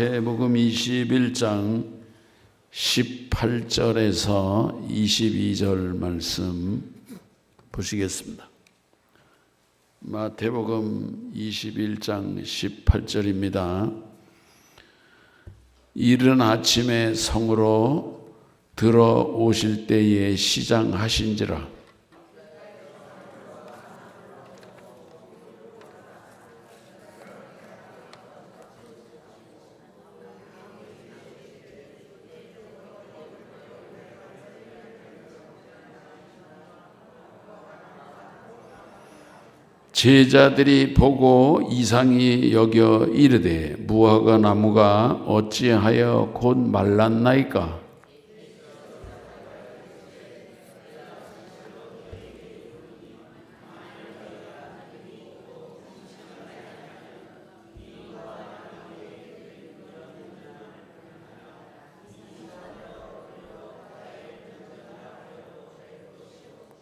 마태복음 21장 18절에서 22절 말씀 보시겠습니다. 마태복음 21장 18절입니다. 이른 아침에 성으로 들어오실 때에 시장하신지라 제자들이 보고 이상히 여겨 이르되 무화과 나무가 어찌하여 곧 말랐나이까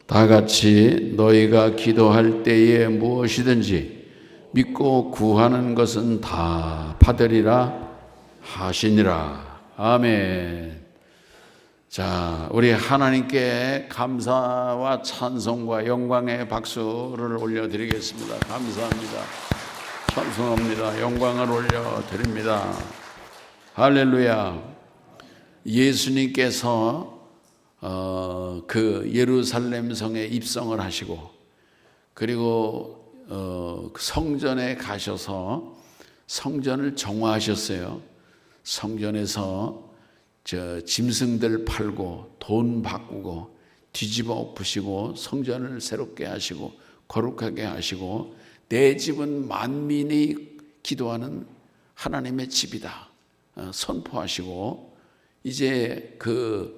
다 같이 너희가 기도할 때에 무엇이든지 믿고 구하는 것은 다 받으리라 하시니라. 아멘. 자, 우리 하나님께 감사와 찬송과 영광의 박수를 올려드리겠습니다. 감사합니다. 찬송합니다. 영광을 올려드립니다. 할렐루야. 예수님께서 어, 그 예루살렘 성에 입성을 하시고 그리고 어, 그 성전에 가셔서 성전을 정화하셨어요. 성전에서 저 짐승들 팔고 돈 바꾸고 뒤집어 엎으시고 성전을 새롭게 하시고 거룩하게 하시고 내 집은 만민이 기도하는 하나님의 집이다 어, 선포하시고 이제 그 어,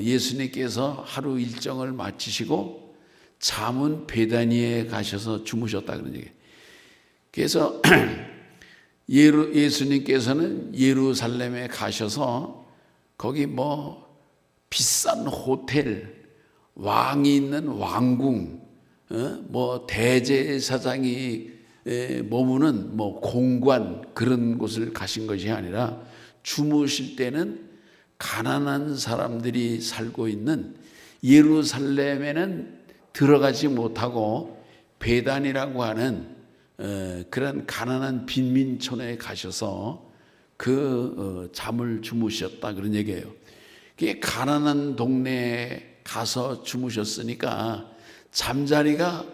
예수님께서 하루 일정을 마치시고 잠은 베다니에 가셔서 주무셨다 그런 얘기. 그래서 예루, 예수님께서는 예루살렘에 가셔서 거기 뭐 비싼 호텔, 왕이 있는 왕궁, 어? 뭐 대제사장이 머무는 뭐 공관 그런 곳을 가신 것이 아니라 주무실 때는 가난한 사람들이 살고 있는 예루살렘에는 들어가지 못하고 베단이라고 하는 어, 그런 가난한 빈민촌에 가셔서 그 어, 잠을 주무셨다 그런 얘기예요. 그게 가난한 동네에 가서 주무셨으니까 잠자리가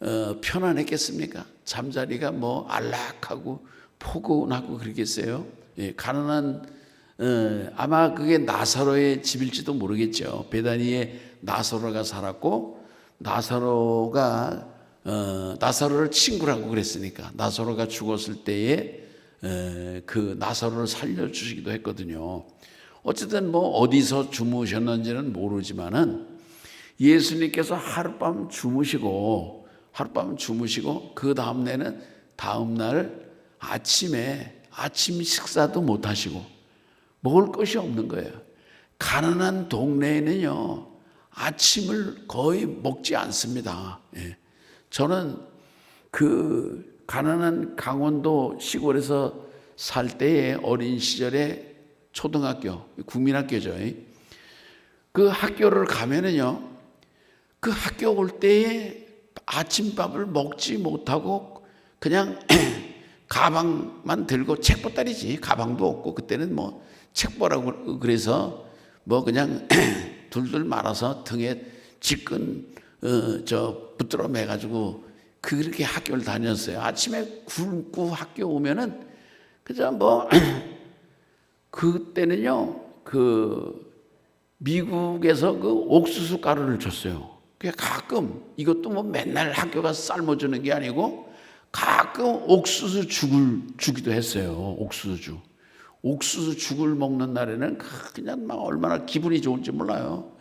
어, 편안했겠습니까? 잠자리가 뭐 안락하고 포근하고 그러겠어요. 예, 가난한 어, 아마 그게 나사로의 집일지도 모르겠죠. 베다니에 나사로가 살았고 나사로가 어, 나사로를 친구라고 그랬으니까 나사로가 죽었을 때에 에, 그 나사로를 살려주시기도 했거든요. 어쨌든 뭐 어디서 주무셨는지는 모르지만은 예수님께서 하룻밤 주무시고 하룻밤 주무시고 그 다음 날은 다음 날 아침에 아침 식사도 못 하시고 먹을 것이 없는 거예요. 가난한 동네에는요, 아침을 거의 먹지 않습니다. 예. 저는 그 가난한 강원도 시골에서 살 때의 어린 시절에 초등학교, 국민학교죠. 그 학교를 가면은요, 그 학교 올 때에 아침밥을 먹지 못하고 그냥 가방만 들고 책 보따리지 가방도 없고 그때는 뭐 책보라고 그래서 뭐 그냥 둘둘 말아서 등에 지끈 어, 저 붙들어 매 가지고 그렇게 학교를 다녔어요. 아침에 굶고 학교 오면은 그저 뭐 그때는요 그 미국에서 그 옥수수 가루를 줬어요. 그게 가끔 이것도 뭐 맨날 학교가 삶아주는 게 아니고 가끔 옥수수 죽을 주기도 했어요. 옥수수 죽. 옥수수 죽을 먹는 날에는 그냥 막 얼마나 기분이 좋은지 몰라요.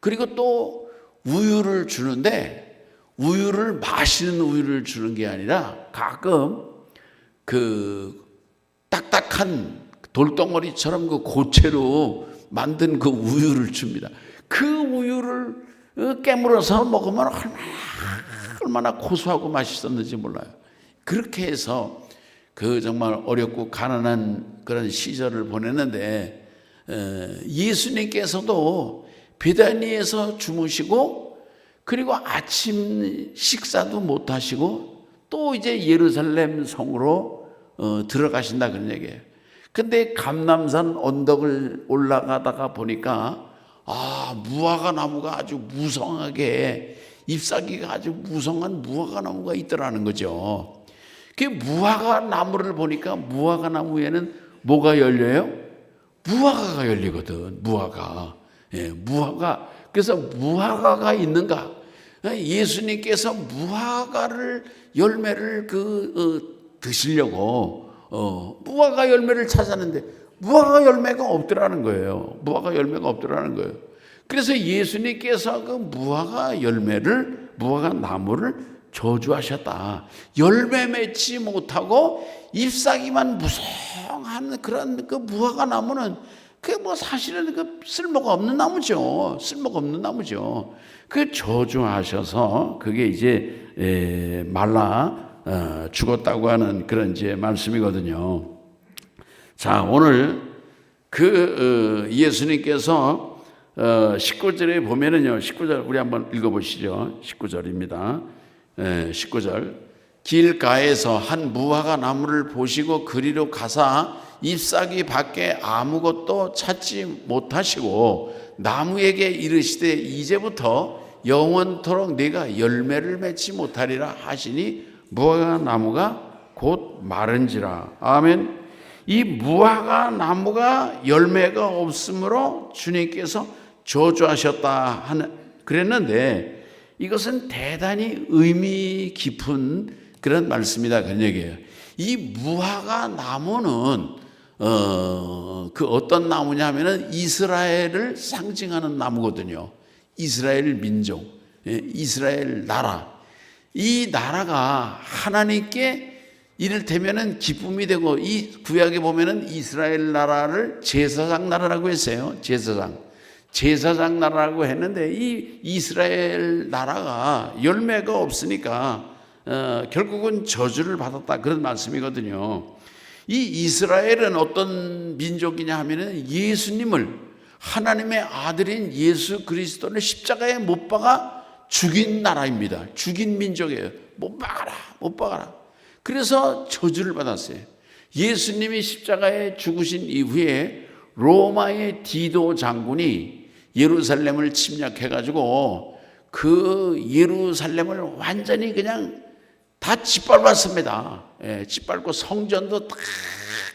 그리고 또 우유를 주는데 우유를 마시는 우유를 주는 게 아니라 가끔 그 딱딱한 돌덩어리처럼 그 고체로 만든 그 우유를 줍니다. 그 우유를 깨물어서 먹으면 얼마나, 얼마나 고소하고 맛있었는지 몰라요. 그렇게 해서 그 정말 어렵고 가난한 그런 시절을 보냈는데 어, 예수님께서도 베다니에서 주무시고 그리고 아침 식사도 못 하시고 또 이제 예루살렘 성으로 어, 들어가신다 그런 얘기예요. 근데 감남산 언덕을 올라가다가 보니까 아 무화과 나무가 아주 무성하게 잎사귀가 아주 무성한 무화과 나무가 있더라는 거죠. 그 무화과 나무를 보니까 무화과 나무에는 뭐가 열려요? 무화과가 열리거든. 무화과. 예, 무화과. 그래서 무화과가 있는가? 예수님께서 무화과를 열매를 그 어, 드시려고 어, 무화과 열매를 찾았는데 무화과 열매가 없더라는 거예요. 무화과 열매가 없더라는 거예요. 그래서 예수님께서 그 무화과 열매를 무화과 나무를 저주하셨다. 열매 맺지 못하고 잎사귀만 무성한 그런 그 무화과 나무는 그게 뭐 사실은 그 쓸모가 없는 나무죠. 쓸모가 없는 나무죠. 그 저주하셔서 그게 이제 에, 말라 어, 죽었다고 하는 그런 이제 말씀이거든요. 자 오늘 그 어, 예수님께서 어, 19절에 보면은요. 19절 우리 한번 읽어 보시죠. 19절입니다. 예, 19절 길가에서 한 무화과 나무를 보시고 그리로 가사 잎사귀 밖에 아무것도 찾지 못하시고 나무에게 이르시되 이제부터 영원토록 네가 열매를 맺지 못하리라 하시니 무화과 나무가 곧 마른지라 아멘. 이 무화과 나무가 열매가 없으므로 주님께서 저주하셨다 하는 그랬는데 이것은 대단히 의미 깊은 그런 말씀이다 그런 얘기예요. 이 무화과 나무는 어, 그 어떤 나무냐면은 이스라엘을 상징하는 나무거든요. 이스라엘 민족, 예, 이스라엘 나라. 이 나라가 하나님께 이를테면은 기쁨이 되고 이 구약에 보면은 이스라엘 나라를 제사장 나라라고 했어요. 제사장. 제사장 나라라고 했는데 이 이스라엘 나라가 열매가 없으니까 어, 결국은 저주를 받았다 그런 말씀이거든요. 이 이스라엘은 어떤 민족이냐 하면은 예수님을 하나님의 아들인 예수 그리스도를 십자가에 못 박아 죽인 나라입니다. 죽인 민족이에요. 못 박아라, 못 박아라. 그래서 저주를 받았어요. 예수님이 십자가에 죽으신 이후에 로마의 디도 장군이 예루살렘을 침략해가지고 그 예루살렘을 완전히 그냥 다 짓밟았습니다. 예, 짓밟고 성전도 다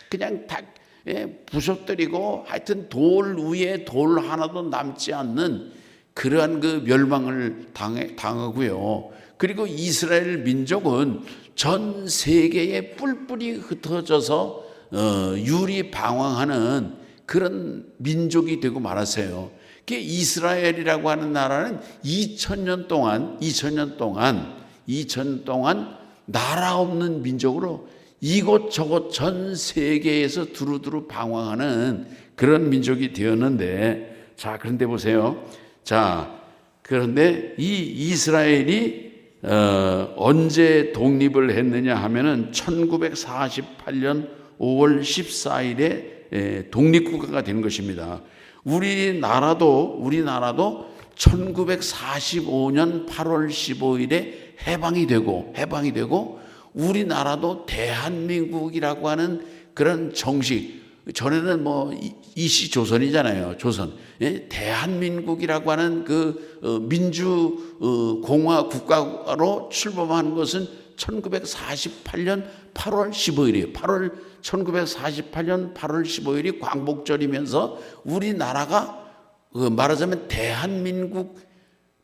그냥 다 예, 부셔뜨리고 하여튼 돌 위에 돌 하나도 남지 않는 그러한 그 멸망을 당해, 당하고요. 그리고 이스라엘 민족은 전 세계에 뿔뿔이 흩어져서 어, 유리 방황하는 그런 민족이 되고 말았어요. 그 이스라엘이라고 하는 나라는 2000년 동안 2000년 동안 2000년 동안 나라 없는 민족으로 이곳저곳 전 세계에서 두루두루 방황하는 그런 민족이 되었는데 자 그런데 보세요. 자 그런데 이 이스라엘이 어, 언제 독립을 했느냐 하면은 1948년 5월 14일에 에, 독립국가가 된 것입니다. 우리나라도 우리나라도 1945년 8월 15일에 해방이 되고 해방이 되고 우리나라도 대한민국이라고 하는 그런 정식 전에는 뭐 이시 조선이잖아요. 조선. 예? 대한민국이라고 하는 그 어, 민주 어, 공화 국가로 출범한 것은 1948년 8월 15일이에요. 8월 1948년 8월 15일이 광복절이면서 우리나라가 그 말하자면 대한민국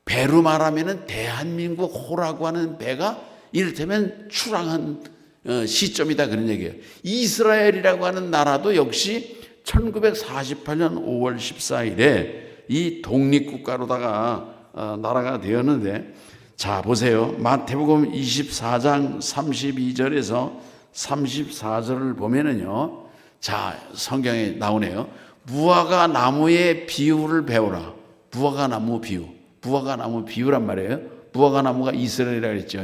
배로 말하면은 대한민국 호라고 하는 배가 이를테면 출항한 어, 시점이다 그런 얘기예요. 이스라엘이라고 하는 나라도 역시 1948년 5월 14일에 이 독립국가로다가 어, 나라가 되었는데 자 보세요. 마태복음 24장 32절에서 34절을 보면은요. 자 성경에 나오네요. 무화과 나무의 비유를 배우라. 무화과 나무 비유. 무화과 나무 비유란 말이에요. 무화과 나무가 이스라엘이라 그랬죠.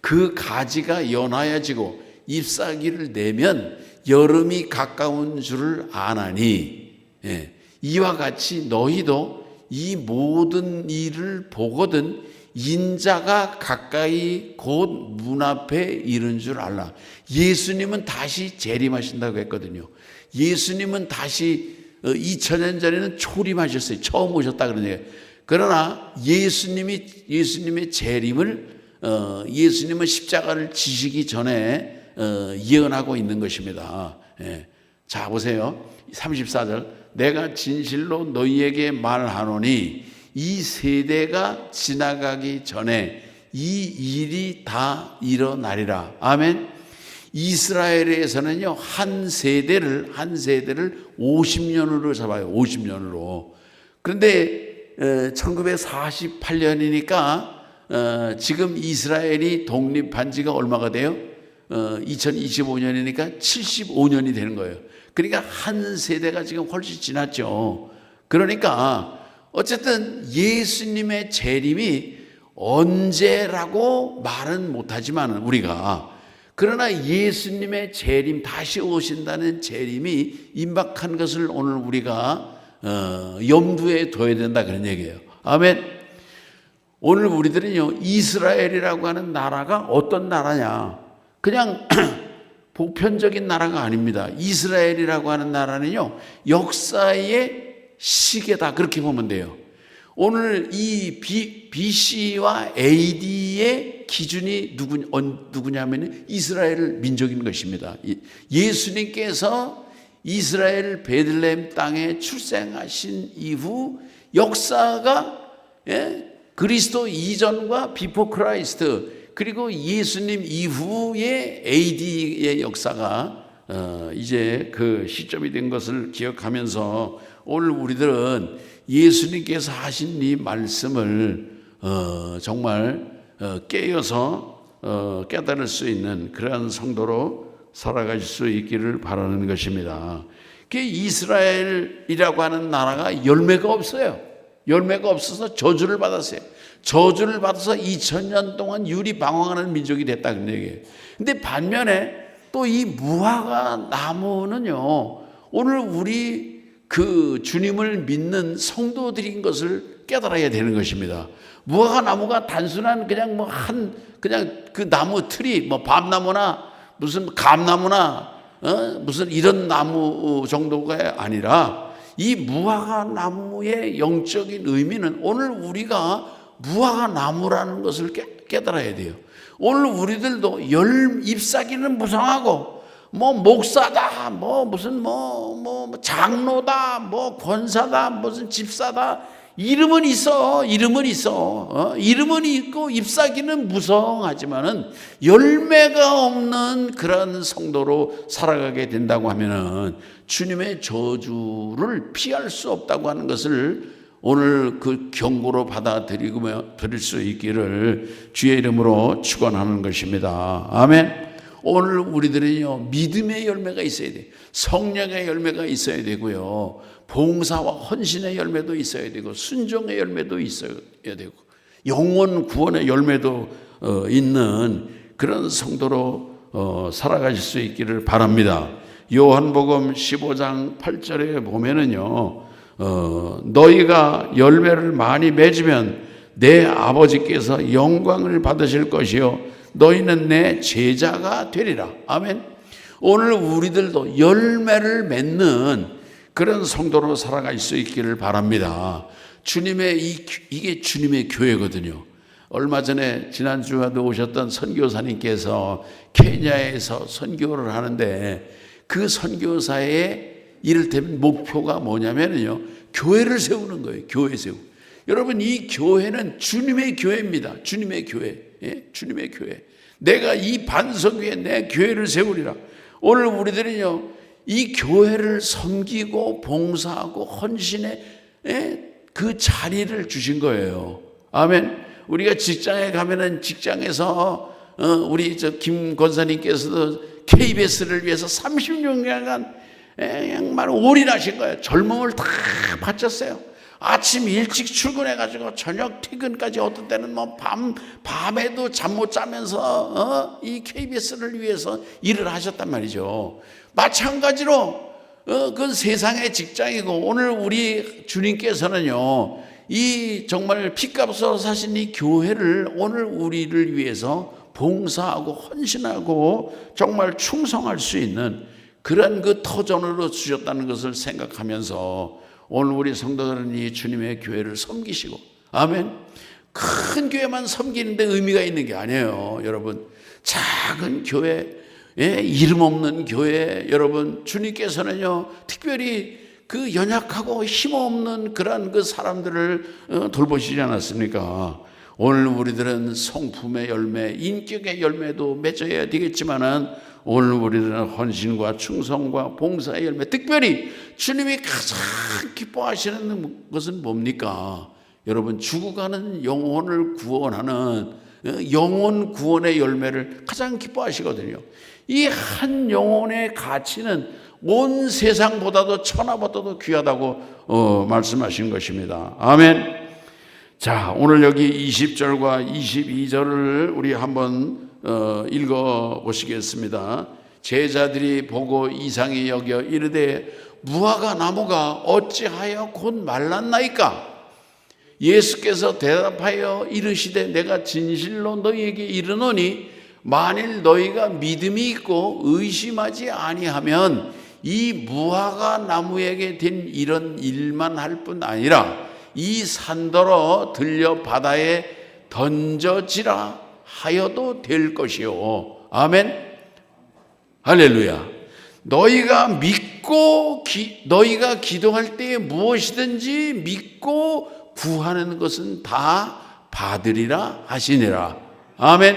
그 가지가 연하여지고 잎사귀를 내면 여름이 가까운 줄을 아나니 예, 이와 같이 너희도 이 모든 일을 보거든 인자가 가까이 곧 문 앞에 이른 줄 알라. 예수님은 다시 재림하신다고 했거든요. 예수님은 다시 2000년 전에는 초림하셨어요. 처음 오셨다 그러네요. 그러나 예수님이 예수님의 재림을 어, 예수님은 십자가를 지시기 전에 어, 예언하고 있는 것입니다. 예. 자 보세요. 34절 내가 진실로 너희에게 말하노니 이 세대가 지나가기 전에 이 일이 다 일어나리라. 아멘. 이스라엘에서는요 한 세대를 한 세대를 50년으로 잡아요. 50년으로. 그런데 1948년이니까 어, 지금 이스라엘이 독립한 지가 얼마가 돼요? 어, 2025년이니까 75년이 되는 거예요. 그러니까 한 세대가 지금 훨씬 지났죠. 그러니까 어쨌든 예수님의 재림이 언제라고 말은 못하지만 우리가 그러나 예수님의 재림 다시 오신다는 재림이 임박한 것을 오늘 우리가 어, 염두에 둬야 된다 그런 얘기예요. 아멘. 오늘 우리들은요 이스라엘이라고 하는 나라가 어떤 나라냐? 그냥 보편적인 나라가 아닙니다. 이스라엘이라고 하는 나라는요 역사의 시계다 그렇게 보면 돼요. 오늘 이 B, BC와 AD의 기준이 누구, 누구냐면 이스라엘 민족인 것입니다. 예수님께서 이스라엘 베들레헴 땅에 출생하신 이후 역사가 예? 그리스도 이전과 비포 크라이스트 그리고 예수님 이후의 AD의 역사가 어, 이제 그 시점이 된 것을 기억하면서 오늘 우리들은 예수님께서 하신 이 말씀을 어, 정말 어, 깨어서 어, 깨달을 수 있는 그러한 성도로 살아가실 수 있기를 바라는 것입니다. 그 이스라엘이라고 하는 나라가 열매가 없어요. 열매가 없어서 저주를 받았어요. 저주를 받아서 2000년 동안 유리 방황하는 민족이 됐다 그런 얘기예요. 근데 반면에 또 이 무화과 나무는요. 오늘 우리 그 주님을 믿는 성도들인 것을 깨달아야 되는 것입니다. 무화과 나무가 단순한 그냥 뭐 한 그냥 그 나무 틀이 뭐 밤나무나 무슨 감나무나 어? 무슨 이런 나무 정도가 아니라 이 무화과 나무의 영적인 의미는 오늘 우리가 무화과 나무라는 것을 깨 달아야 돼요. 오늘 우리들도 열 잎사귀는 무성하고 뭐 목사다 뭐 무슨 뭐, 뭐 장로다 뭐 권사다 무슨 집사다 이름은 있어 이름은 있어 어? 이름은 있고 잎사귀는 무성하지만은 열매가 없는 그런 성도로 살아가게 된다고 하면은 주님의 저주를 피할 수 없다고 하는 것을 오늘 그 경고로 받아들이고 드릴 수 있기를 주의 이름으로 축원하는 것입니다. 아멘. 오늘 우리들은요 믿음의 열매가 있어야 돼. 성령의 열매가 있어야 되고요. 봉사와 헌신의 열매도 있어야 되고 순종의 열매도 있어야 되고 영원 구원의 열매도 어, 있는 그런 성도로 어, 살아가실 수 있기를 바랍니다. 요한복음 15장 8절에 보면은요. 어, 너희가 열매를 많이 맺으면 내 아버지께서 영광을 받으실 것이요 너희는 내 제자가 되리라. 아멘. 오늘 우리들도 열매를 맺는 그런 성도로 살아갈 수 있기를 바랍니다. 주님의 이, 이게 주님의 교회거든요. 얼마 전에 지난주에도 오셨던 선교사님께서 케냐에서 선교를 하는데 그 선교사의 이를테면 목표가 뭐냐면요. 교회를 세우는 거예요. 교회 세우. 여러분 이 교회는 주님의 교회입니다. 주님의 교회. 예? 주님의 교회. 내가 이 반석 위에 내 교회를 세우리라. 오늘 우리들은요. 이 교회를 섬기고 봉사하고 헌신의 예? 그 자리를 주신 거예요. 아멘. 우리가 직장에 가면은 직장에서 어, 우리 저 김 권사님께서도 KBS를 위해서 30년간 예, 정말 올인하신 거예요. 젊음을 다 바쳤어요. 아침 일찍 출근해가지고 저녁 퇴근까지 어떤 때는 뭐 밤 밤에도 잠 못 자면서 어? 이 KBS를 위해서 일을 하셨단 말이죠. 마찬가지로 어, 그 세상의 직장이고 오늘 우리 주님께서는요 이 정말 피값으로 사신 이 교회를 오늘 우리를 위해서 봉사하고 헌신하고 정말 충성할 수 있는 그런 그 터전으로 주셨다는 것을 생각하면서 오늘 우리 성도들은 이 주님의 교회를 섬기시고 아멘. 큰 교회만 섬기는데 의미가 있는 게 아니에요, 여러분. 작은 교회, 예, 이름 없는 교회, 여러분 주님께서는요 특별히 그 연약하고 힘없는 그러한 그 사람들을 어, 돌보시지 않았습니까? 오늘 우리들은 성품의 열매, 인격의 열매도 맺어야 되겠지만은 오늘 우리들은 헌신과 충성과 봉사의 열매, 특별히 주님이 가장 기뻐하시는 것은 뭡니까? 여러분 죽어가는 영혼을 구원하는 어, 영혼 구원의 열매를 가장 기뻐하시거든요. 이 한 영혼의 가치는 온 세상보다도 천하보다도 귀하다고 어, 말씀하신 것입니다. 아멘. 자, 오늘 여기 20절과 22절을 우리 한번 어, 읽어 보시겠습니다. 제자들이 보고 이상히 여겨 이르되 무화과 나무가 어찌하여 곧 말랐나이까? 예수께서 대답하여 이르시되 내가 진실로 너희에게 이르노니 만일 너희가 믿음이 있고 의심하지 아니하면 이 무화과 나무에게 된 이런 일만 할 뿐 아니라 이 산더러 들려 바다에 던져지라 하여도 될 것이요. 아멘. 할렐루야. 너희가 믿고 기, 너희가 기도할 때 무엇이든지 믿고 구하는 것은 다 받으리라 하시니라. 아멘.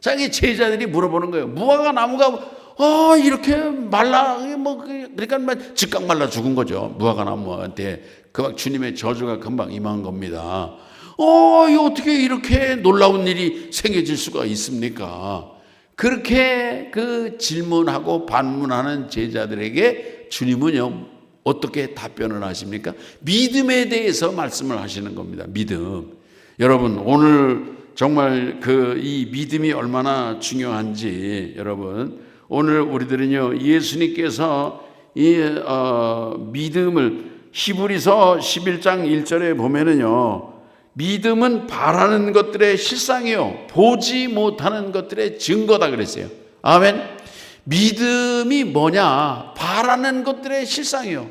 자, 이 제자들이 물어보는 거예요. 무화과 나무가 어 이렇게 말라 뭐 그러니까 뭐 즉각 말라 죽은 거죠. 무화과 나무한테 그 주님의 저주가 금방 임한 겁니다. 어, 이 어떻게 이렇게 놀라운 일이 생겨질 수가 있습니까? 그렇게 그 질문하고 반문하는 제자들에게 주님은요, 어떻게 답변을 하십니까? 믿음에 대해서 말씀을 하시는 겁니다. 믿음. 여러분, 오늘 정말 그 이 믿음이 얼마나 중요한지 여러분, 오늘 우리들은요, 예수님께서 이 어, 믿음을 히브리서 11장 1절에 보면은요, 믿음은 바라는 것들의 실상이요. 보지 못하는 것들의 증거다 그랬어요. 아멘. 믿음이 뭐냐? 바라는 것들의 실상이요.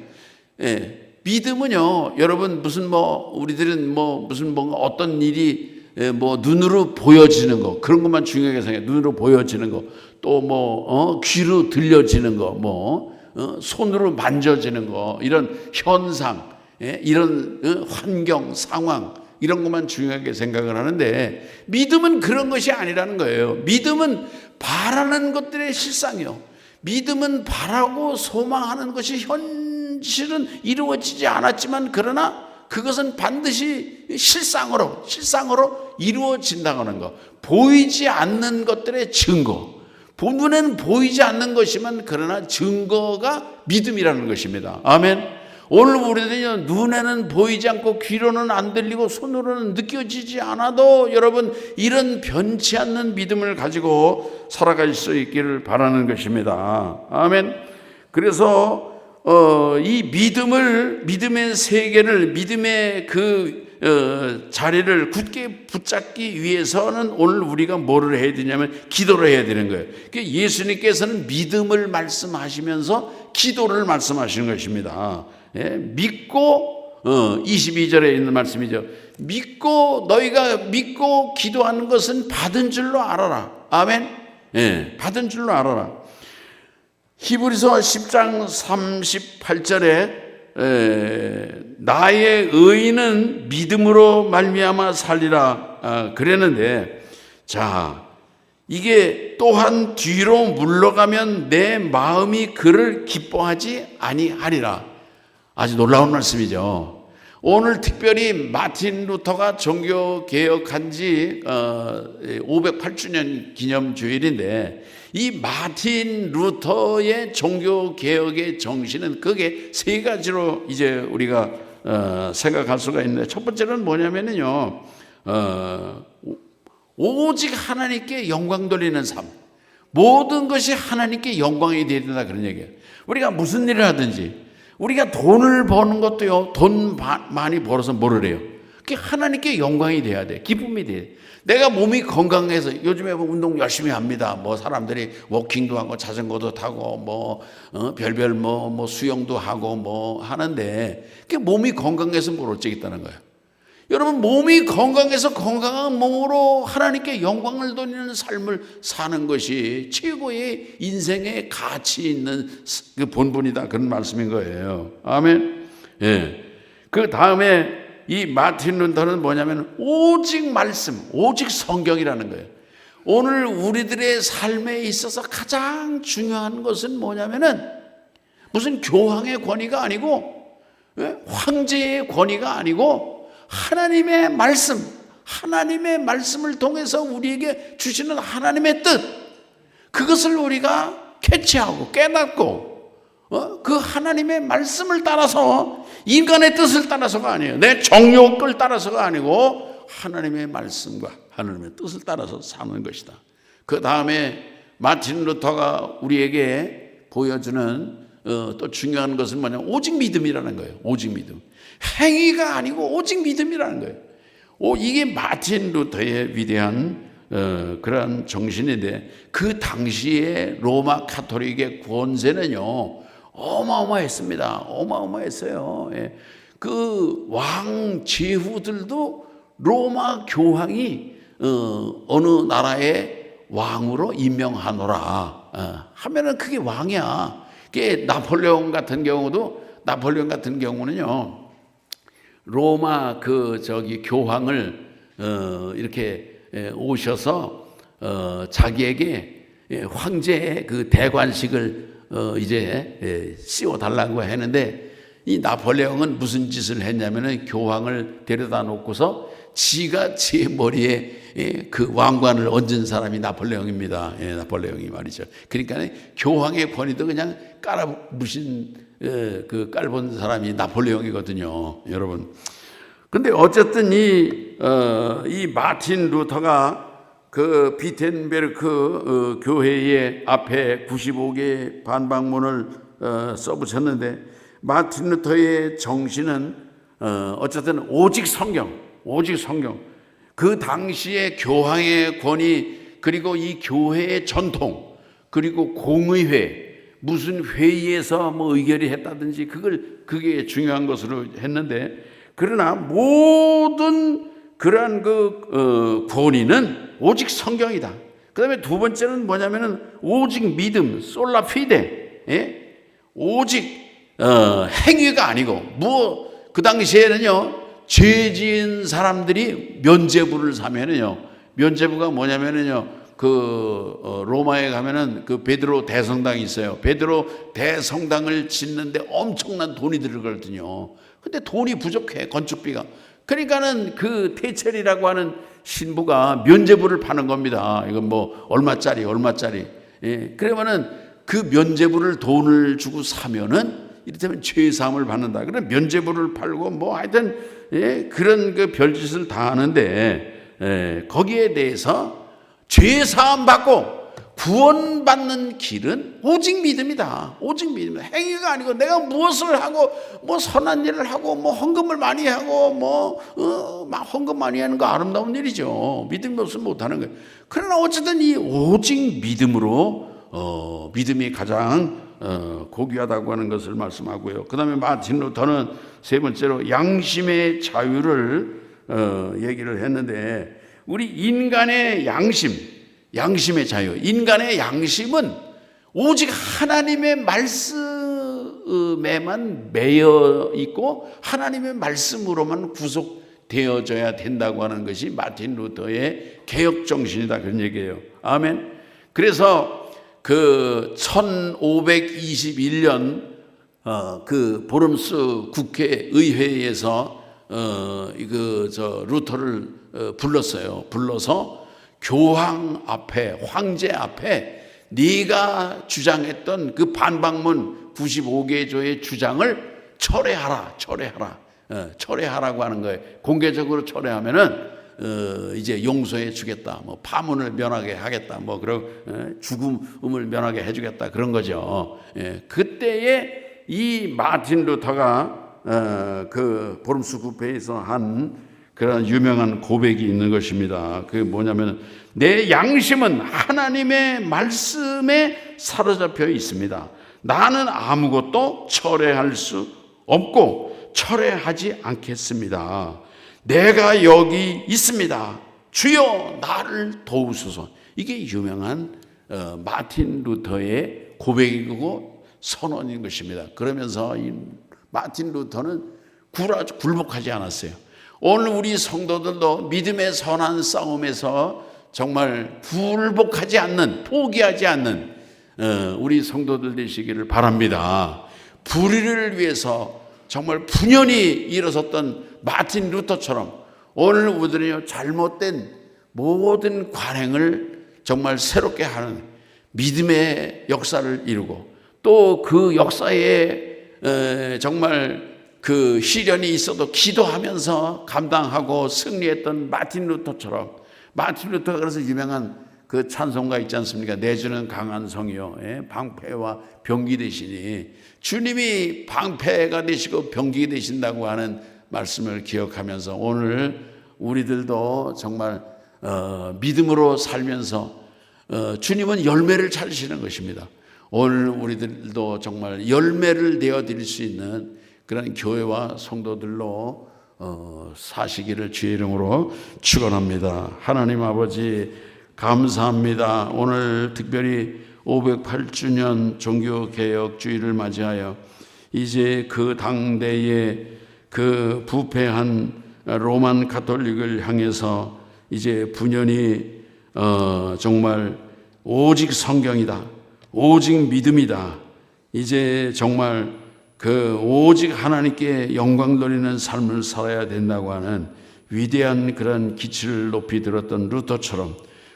예. 믿음은요, 여러분 무슨 뭐 우리들은 뭐 무슨 뭔가 어떤 일이 예, 뭐 눈으로 보여지는 거 그런 것만 중요하게 생각해. 눈으로 보여지는 거, 또뭐 어, 귀로 들려지는 거, 뭐 어, 손으로 만져지는 거 이런 현상, 예, 이런 어, 환경 상황 이런 것만 중요하게 생각을 하는데 믿음은 그런 것이 아니라는 거예요. 믿음은 바라는 것들의 실상이요. 믿음은 바라고 소망하는 것이 현실은 이루어지지 않았지만 그러나 그것은 반드시 실상으로 실상으로 이루어진다는 거. 보이지 않는 것들의 증거. 본문에는 보이지 않는 것이면 그러나 증거가 믿음이라는 것입니다. 아멘. 오늘 우리들은 눈에는 보이지 않고 귀로는 안 들리고 손으로는 느껴지지 않아도 여러분 이런 변치 않는 믿음을 가지고 살아갈 수 있기를 바라는 것입니다. 아멘. 그래서 어, 이 믿음을 믿음의 세계를 믿음의 그 어, 자리를 굳게 붙잡기 위해서는 오늘 우리가 뭐를 해야 되냐면 기도를 해야 되는 거예요. 그러니까 예수님께서는 믿음을 말씀하시면서 기도를 말씀하시는 것입니다. 예, 믿고 어, 22절에 있는 말씀이죠. 믿고 너희가 믿고 기도하는 것은 받은 줄로 알아라. 아멘. 예, 받은 줄로 알아라. 히브리서 10장 38절에 에, 나의 의인은 믿음으로 말미암아 살리라 아, 그랬는데 자 이게 또한 뒤로 물러가면 내 마음이 그를 기뻐하지 아니하리라 아주 놀라운 말씀이죠. 오늘 특별히 마틴 루터가 종교 개혁한 지 508주년 어, 기념 주일인데 이 마틴 루터의 종교 개혁의 정신은 그게 세 가지로 이제 우리가 어, 생각할 수가 있는데 첫 번째는 뭐냐면요, 어, 오직 하나님께 영광 돌리는 삶. 모든 것이 하나님께 영광이 되야 된다 그런 얘기예요. 우리가 무슨 일을 하든지 우리가 돈을 버는 것도요. 돈 많이 벌어서 뭐를 해요? 그게 하나님께 영광이 돼야 돼. 기쁨이 돼. 내가 몸이 건강해서 요즘에 뭐 운동 열심히 합니다. 뭐 사람들이 워킹도 하고 자전거도 타고 뭐 어, 별별 뭐, 뭐 수영도 하고 뭐 하는데 그 몸이 건강해서 뭘 어쩌겠다는 거예요. 여러분 몸이 건강해서 건강한 몸으로 하나님께 영광을 돌리는 삶을 사는 것이 최고의 인생의 가치 있는 그 본분이다 그런 말씀인 거예요. 아멘. 예. 그 다음에 이 마틴 루터는 뭐냐면 오직 말씀, 오직 성경이라는 거예요. 오늘 우리들의 삶에 있어서 가장 중요한 것은 뭐냐면은 무슨 교황의 권위가 아니고 예? 황제의 권위가 아니고 하나님의 말씀, 하나님의 말씀을 통해서 우리에게 주시는 하나님의 뜻, 그것을 우리가 캐치하고 깨닫고, 어? 그 하나님의 말씀을 따라서 인간의 뜻을 따라서가 아니에요. 내 정욕을 따라서가 아니고 하나님의 말씀과 하나님의 뜻을 따라서 사는 것이다. 그 다음에 마틴 루터가 우리에게 보여주는 어, 또 중요한 것은 뭐냐면 오직 믿음이라는 거예요. 오직 믿음. 행위가 아니고 오직 믿음이라는 거예요. 오, 이게 마틴 루터의 위대한 어, 그런 정신인데 그 당시에 로마 카톨릭의 권세는요 어마어마했습니다. 어마어마했어요. 예. 그왕 제후들도 로마 교황이 어, 어느 나라의 왕으로 임명하노라 어, 하면은 그게 왕이야. 그게 나폴레옹 같은 경우도 나폴레옹 같은 경우는요. 로마 그 저기 교황을 어 이렇게 오셔서 어 자기에게 황제의 그 대관식을 어 이제 씌워 달라고 했는데 이 나폴레옹은 무슨 짓을 했냐면은 교황을 데려다 놓고서 지가 제 머리에 그 왕관을 얹은 사람이 나폴레옹입니다. 예, 나폴레옹이 말이죠. 그러니까 교황의 권위도 그냥 깔아부신 그 깔본 사람이 나폴레옹이거든요, 여러분. 근데 어쨌든 이, 어, 이 마틴 루터가 그 비텐베르크 어, 교회의 앞에 95개 반박문을 어, 써붙였는데 마틴 루터의 정신은 어, 어쨌든 오직 성경, 오직 성경. 그 당시의 교황의 권위 그리고 이 교회의 전통 그리고 공의회 무슨 회의에서 뭐 의결이 했다든지 그걸 그게 중요한 것으로 했는데 그러나 모든 그러한 그 어, 권위는 오직 성경이다. 그다음에 두 번째는 뭐냐면은 오직 믿음, 솔라 피데, 예? 오직 어, 행위가 아니고 뭐 그 당시에는요 죄 지은 사람들이 면죄부를 사면은요 면죄부가 뭐냐면은요 그 어, 로마에 가면은 그 베드로 대성당이 있어요. 베드로 대성당을 짓는데 엄청난 돈이 들어가거든요. 근데 돈이 부족해 건축비가. 그러니까는 그 태철이라고 하는 신부가 면제부를 파는 겁니다. 이건 뭐 얼마짜리 얼마짜리. 예. 그러면은 그 면제부를 돈을 주고 사면은 이를테면 죄사함을 받는다. 그래 면제부를 팔고 뭐 하여튼 예, 그런 그 별짓을 다 하는데 예, 거기에 대해서 죄 사함 받고 구원받는 길은 오직 믿음이다. 오직 믿음. 행위가 아니고 내가 무엇을 하고 뭐 선한 일을 하고 뭐 헌금을 많이 하고 뭐 어, 막 헌금 많이 하는 거 아름다운 일이죠. 믿음이 없으면 못 하는 거예요. 그러나 어쨌든 이 오직 믿음으로 어, 믿음이 가장 어, 고귀하다고 하는 것을 말씀하고요. 그다음에 마틴 루터는 세 번째로 양심의 자유를 어, 얘기를 했는데 우리 인간의 양심, 양심의 자유, 인간의 양심은 오직 하나님의 말씀에만 매여 있고 하나님의 말씀으로만 구속되어져야 된다고 하는 것이 마틴 루터의 개혁 정신이다 그런 얘기예요. 아멘. 그래서 그 1521년 어, 그 보름스 국회 의회에서 어, 그저 루터를 어, 불렀어요. 불러서 교황 앞에 황제 앞에 네가 주장했던 그 반박문 95개 조의 주장을 철회하라, 철회하라. 어, 철회하라고 하는 거예요. 공개적으로 철회하면은 어, 이제 용서해 주겠다. 뭐 파문을 면하게 하겠다. 뭐 그런 어, 죽음을 면하게 해 주겠다. 그런 거죠. 예, 그때에 이 마틴 루터가 어, 그 보름수 구페에서 한 그런 유명한 고백이 있는 것입니다. 그게 뭐냐면 내 양심은 하나님의 말씀에 사로잡혀 있습니다. 나는 아무것도 철회할 수 없고 철회하지 않겠습니다. 내가 여기 있습니다. 주여 나를 도우소서. 이게 유명한 어, 마틴 루터의 고백이고 선언인 것입니다. 그러면서 이 마틴 루터는 굴복하지 않았어요. 오늘 우리 성도들도 믿음의 선한 싸움에서 정말 굴복하지 않는, 포기하지 않는 어, 우리 성도들 되시기를 바랍니다. 불의를 위해서 정말 분연히 일어섰던 마틴 루터처럼 오늘 우리는 잘못된 모든 관행을 정말 새롭게 하는 믿음의 역사를 이루고 또 그 역사에 에, 정말 그 시련이 있어도 기도하면서 감당하고 승리했던 마틴 루터처럼 마틴 루터가 그래서 유명한 그 찬송가 있지 않습니까? 내주는 강한 성이요, 예? 방패와 병기 되시니 주님이 방패가 되시고 병기 되신다고 하는 말씀을 기억하면서 오늘 우리들도 정말 어, 믿음으로 살면서 어, 주님은 열매를 찾으시는 것입니다. 오늘 우리들도 정말 열매를 내어 드릴 수 있는 그런 교회와 성도들로 어, 사시기를 주의 이름으로 축원합니다. 하나님 아버지 감사합니다. 오늘 특별히 508주년 종교 개혁 주의를 맞이하여 이제 그 당대의 그 부패한 로만 가톨릭을 향해서 이제 분연히 어, 정말 오직 성경이다. 오직 믿음이다. 이제 정말 그 오직 하나님께 영광 돌리는 삶을 살아야 된다고 하는 위대한 그런 기치를 높이 들었던 루터처럼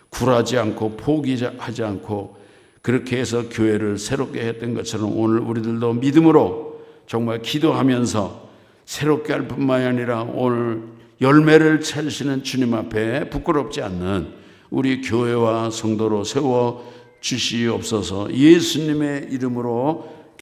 굴하지 않고 포기하지 않고 그렇게 해서 교회를 새롭게 했던 것처럼 오늘 우리들도 믿음으로 정말 기도하면서 새롭게 할 뿐만이 아니라 오늘 열매를 찾으시는 주님 앞에 부끄럽지 않는 우리 교회와 성도로 세워 주시옵소서. 예수님의 이름으로